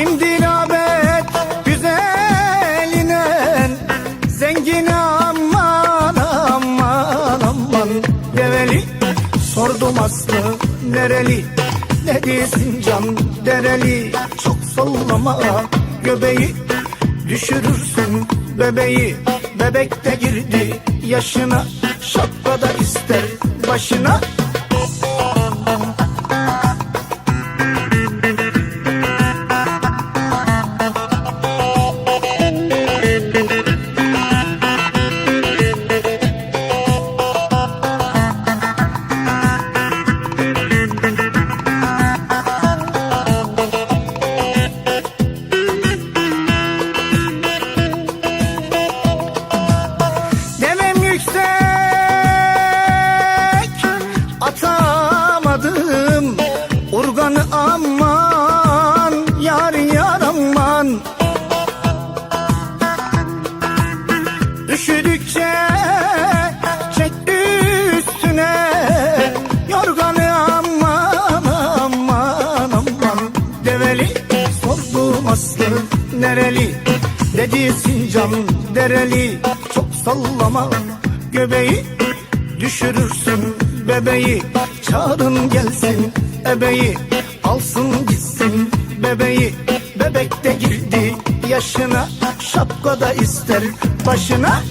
Şimdi rağbet güzeline Zengin aman aman aman. Develi sordum aslı nereli? Ne diyesin can dereli? Çok sallama göbeği Düşürürsün bebeği. Bebek de girdi yaşına Şapka da ister başına. ¡Gracias! Üşüdükçe çek üstüne. Yorganı aman aman aman. Develi sordum aslı nereli? Dedi Sincan dereli. Çok sallama göbeği Düşürürsün bebeği. Çağırın gelsin ebeyi Alsın gitsin bebeği. Bebek de girdi yaşına Şapkada ister başına